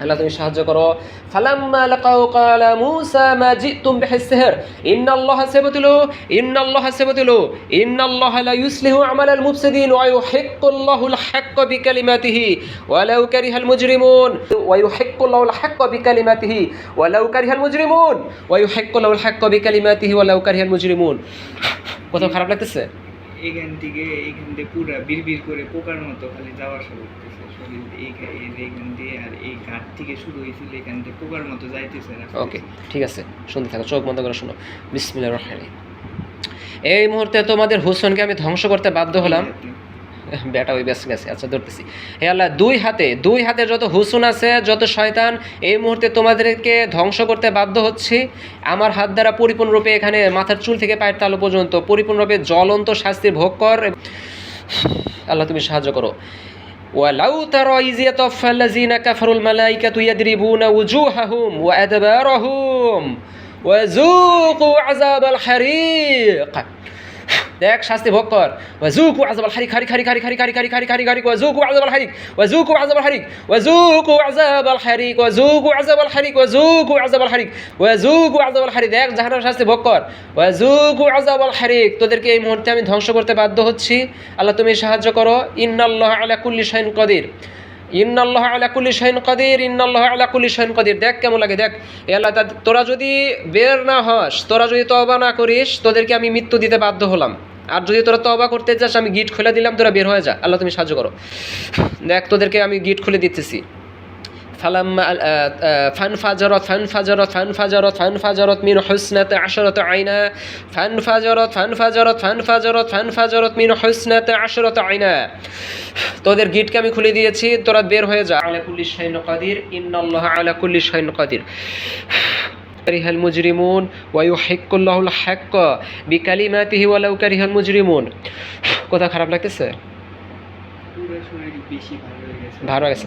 আল্লাহ তুমি সাহায্য করো। فلما لقوا قال موسى ما جئتم به السحر إن الله سيبتله إن الله سيبتله إن الله لا يصلح عمل المفسدين ويحق الله الحق بكلماته ولو كره المجرمون ويحق الله الحق بكلماته ولو كره المجرمون ويحق الله الحق بكلماته ولو كره المجرمون কোথাও খারাপ লাগতেছে এখান থেকে এইখান দিয়ে পুরা বিড়বিড় করে পোকার মতো খালি যাওয়া আসা করতেছে। শরীর এই এইখান দিয়ে আর এই ঘাট থেকে শুরু হয়েছিল এখান থেকে পোকার মতো যাইতেছে না ওকে ঠিক আছে শুনতে থাকো চোখ বন্ধ করে শোনো। বিসমিল্লাহির রহমানির রহিম। এই মুহূর্তে তোমাদের হুসনকে আমি ধ্বংস করতে বাধ্য হলাম। বেটা ওই ব্যস্ত গেছে আচ্ছা ধরতেছি হে আল্লাহ দুই হাতে দুই হাতে যত হুসুন আছে যত শয়তান এই মুহূর্তে তোমাদেরকে ধ্বংস করতে বাধ্য হচ্ছি আমার হাত দ্বারা পরিপূর্ণরূপে এখানে মাথার চুল থেকে পায়ের তালু পর্যন্ত পরিপূর্ণরূপে জ্বলন্ত শাস্তির ভোগ কর আল্লাহ তুমি সাহায্য করো ولو ترى إذ يتوفى الذين كفروا الملائكة يضربون وجوههم وأدبارهم وذوقوا عذاب الحريق দেখ, শাস্তি ভোগ কর। ওয়াজুকু আযাবাল হারিক হারিক হারিক হারিক হারিক হারিক হারিক হারিক হারিক হারিক ওয়াজুকু আযাবাল হারিক ওয়াজুকু আযাবাল হারিক ওয়াজুকু আযাবাল হারিক ওয়াজুকু আযাবাল হারিক ওয়াজুকু আযাবাল হারিক ওয়াজুকু আযাবাল হারিক। দেখ, জাহান্নামের শাস্তি ভোগ কর। ওয়াজুকু আযাবাল হারিক, তোদেরকে এই মুহূর্তে আমি ধ্বংস করতে বাধ্য হচ্ছি। আল্লাহ তুমি সাহায্য করো। ইন্নাল্লাহ আলা কুল্লি শাইন কদির। ইন্নাল্লাহ আলা কুল্লি শাইন কদির, ইন্নাল্লাহ আলা কুল্লি শাইন কদির। দেখ কেমন লাগে, দেখ। এ আল্লাহ তোরা যদি বের না হস, তোরা যদি তবা না করিস, তোদেরকে আমি মৃত্যু দিতে বাধ্য হলাম। আর যদি তোরা তবা করতে চাস, আমি গিট খুলে দিলাম, তোরা বের হয়ে যা। আল্লাহ তুমি সাহায্য করো। দেখ, তোদেরকে আমি গিট খুলে দিতেছি। ফালাম্মা ফানফাজরত ফানফাজরত ফানফাজরত ফানফাজরত মিন হুসনাতে আশরত আইনা ফানফাজরত ফানফাজরত ফানফাজরত ফানফাজরত মিন হুসনাতে আশরত আইনা তোদের গিটকে আমি খুলে দিয়েছি তোরা বের হয়ে যা। আলাকুল্লি শাইন কাদির ইন্নাল্লাহ আলাকুল্লি শাইন কাদির। كره المجرمون ويحق الله الحق بكلماته ولو كره المجرمون কোথা খারাপ লাগতেছে? ভালো লাগছে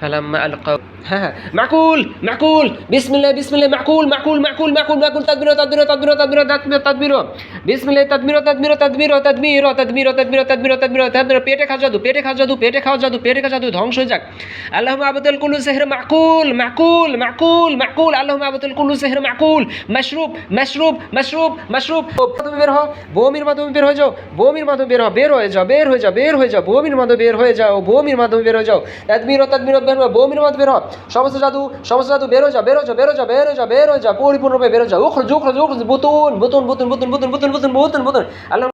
ফালাম্মা আলকাউ معقول হ্যাঁ মাকুল মাকুল বিসমিল্লাহ বিসমিল্লাহ معقول معقول معقول معقول মাকুল তাদবির তাদবির তাদবির তাদবির তাদবির তাদবির বিসমিল্লাহ তাদবির তাদবির তাদবির তাদবির তাদবির তাদবির তাদবির তাদবির তাদবির পেটে খাওয়া জাদু পেটে খাওয়া জাদু পেটে খাওয়া জাদু পেটে খাওয়া জাদু ধ্বংস হয়ে যাক اللهم আবদুল কুলু سحر معقول معقول معقول معقول اللهم আবদুল কুলু سحر معقول مشروب مشروب مشروب مشروب তুমি বের হও বোমির মাধ্যমে বের হয়ে যাও বোমির মাধ্যমে বের হও বের হয়ে যাও বের হয়ে যাও বের হয়ে যাও বোমির মাধ্যমে বের হয়ে যাও বোমির মাধ্যমে বের হয়ে যাও তাদবির তাদমির তাদমির বের হবে বমির মধ্যে বের হয়। সমস্ত জাদু সমস্ত জাদু বেরো যা বেরো যা বেরো যা বেরো যা বেরো যা, পরিপূর্ণরূপে বেরো যা। যাও উখরজ উখরজ বুতুন বুতুন বুতুন বুতুন বুতুন বুতুন বুতুন বুতুন বুতুন। আল্লাহ